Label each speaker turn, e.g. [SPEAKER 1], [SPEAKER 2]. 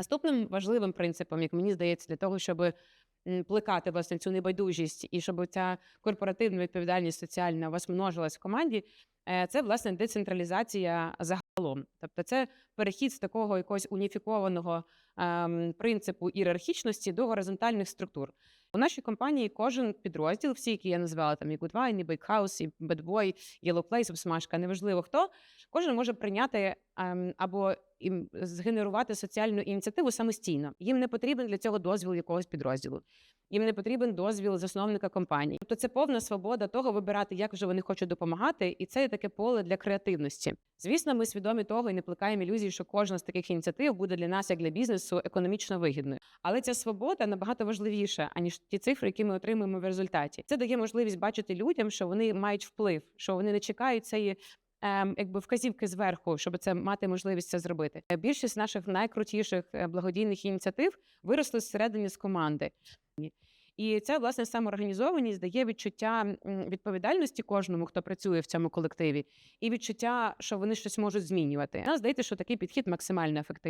[SPEAKER 1] Наступним важливим принципом, як мені здається, для того, щоб плекати власне цю небайдужість і щоб ця корпоративна відповідальність соціальна у вас множилась в команді, е, це власне децентралізація загалом. Тобто, це перехід з такого якогось уніфікованого ем, принципу ієрархічності до горизонтальних структур. У нашій компанії кожен підрозділ, всі, які я назвала, там і Goodwine, і Bakehouse, і Bad Boy, Yellow Place, Обсмажка, неважливо хто, кожен може прийняти ем, або ім- згенерувати соціальну ініціативу самостійно. Їм не потрібен для цього дозвіл якогось підрозділу. Їм не потрібен дозвіл засновника компанії. Тобто це повна свобода того вибирати, як вже вони хочуть допомагати, і це є таке поле для креативності. Звісно, ми свідомі того і не плекаємо ілюзії, що кожна з таких ініціатив буде для нас, як для бізнесу, економічно вигідною. Але ця свобода набагато важливіша, аніж ті цифри, які ми отримуємо в результаті. Це дає можливість бачити людям, що вони мають вплив, що вони не чекають цієї. Ем, Якби вказівки зверху, щоб це мати можливість це зробити. Е, Більшість наших найкрутіших е, благодійних ініціатив виросли зсередині з команди. І ця власне самоорганізованість дає відчуття відповідальності кожному, хто працює в цьому колективі, і відчуття, що вони щось можуть змінювати. Нас здається, що такий підхід максимально ефективний.